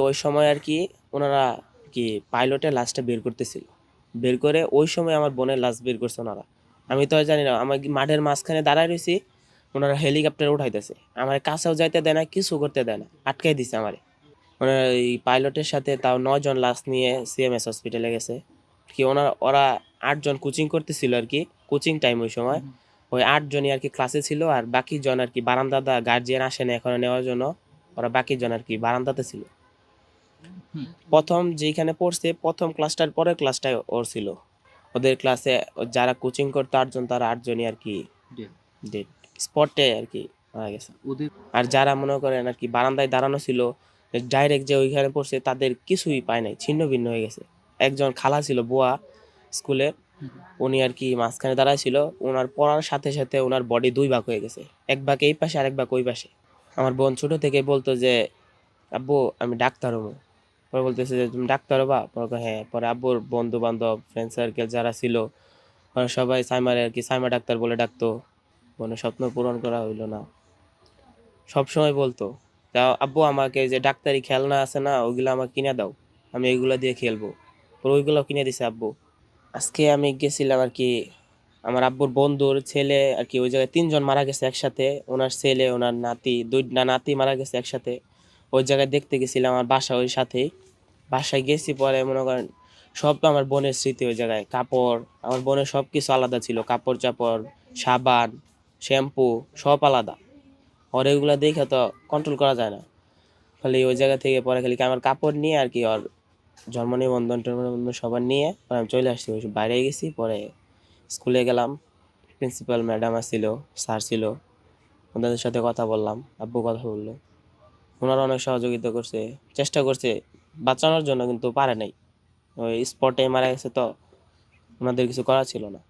ওই সময় আর কি ওনারা কি পাইলটের লাশটা বের করতেছিল। বের করে ওই সময় আমার বোনের লাশ বের করছে ওনারা। আমি তো জানি না আমার মাঠের মাঝখানে দাঁড়ায় রয়েছি ওনারা হেলিকপ্টার উঠাইতেছে। আমার কাছেও যাইতে দেয় না, কিছু করতে দেয় না, আটকাই দিছে আমারে। ওনারা এই পাইলটের সাথে তাও নজন লাশ নিয়ে সিএমএস হসপিটালে গেছে। কি ওনার, ওরা আটজন কোচিং করতেছিল আর কি কোচিং টাইম ওই সময়। ওই আটজনই আর কি ক্লাসে ছিল আর বাকি জন আর কি বারান্দাদা গার্জিয়ান আসেন এখনও নেওয়ার জন্য, ওরা বাকি জন আর কি বারান্দাতে ছিল। প্রথম যেখানে পড়ছে প্রথম ক্লাসটার পরের ক্লাসটাই ওর ছিল। ওদের ক্লাসে যারা কোচিং করতো আটজন তারা আটজনই আর কি ডেট স্পটে আর কি মারা গেছে। আর যারা মনে করেন আর কি বারান্দায় দাঁড়ানো ছিল ডাইরেক্ট যে ওইখানে পড়ছে তাদের কিছুই পায় নাই ছিন্ন ভিন্ন হয়ে গেছে। একজন খালা ছিল বুয়া স্কুলে উনি আর কি মাঝখানে দাঁড়ায় ছিল ওনার পড়ার সাথে সাথে ওনার বডি দুই ভাগ হয়ে গেছে। এক ভাগ এই পাশে আর এক ভাগ ওই পাশে। আমার বোন ছোট থেকে বলতো যে আব্বু আমি ডাক্তার হব। পরে বলতেছে যে, তুমি ডাক্তার হবা? পরে হ্যাঁ। পরে আব্বুর বন্ধু বান্ধব ফ্রেন্ড সার্কেল যারা ছিল, ওরা সবাই সাইমারে আর কি, সাইমা ডাক্তার বলে ডাকতো। বোনের স্বপ্ন পূরণ করা হইল না। সব সময় বলতো, তা আব্বু, আমাকে যে ডাক্তারি খেলনা আছে না, ওইগুলো আমাকে কিনে দাও। আমি এগুলো দিয়ে খেলব। পরে ওইগুলো কিনে দিছে আব্বু। আজকে আমি গেছিলাম আর কি, আমার আব্বুর বন্ধুর ছেলে আর কি, ওই জায়গায় তিনজন মারা গেছে একসাথে। ওনার ছেলে, ওনার নাতি, দুই, না, নাতি মারা গেছে একসাথে। ওই জায়গায় দেখতে গেছিলাম আমার বাসা ওই সাথেই। বাসায় গেছি পরে মনে করেন সব তো আমার বোনের স্মৃতি ওই জায়গায়। কাপড়, আমার বোনের সব কিছু আলাদা ছিল। কাপড় চাপড়, সাবান, শ্যাম্পু, সব আলাদা। ওর এগুলো দেখে তো কন্ট্রোল করা যায় না। খালি ওই জায়গা থেকে পরে খালি আমার কাপড় নিয়ে আর কি ওর জন্ম নিবন্ধন টন্ম নিবন্ধন সবার নিয়ে পরে আমি চলে আসছি। বাইরে গেছি, পরে স্কুলে গেলাম। প্রিন্সিপাল ম্যাডাম আসছিল, স্যার ছিল। ওনাদের সাথে কথা বললাম, আব্বু কথা বলল। ওনারা অনেক সহযোগিতা করছে, চেষ্টা করছে, বাঁচানোর জন্য কিন্তু পারে নাই। ওই স্পটে মারা গেছে তো ওনাদের কিছু করা ছিল না।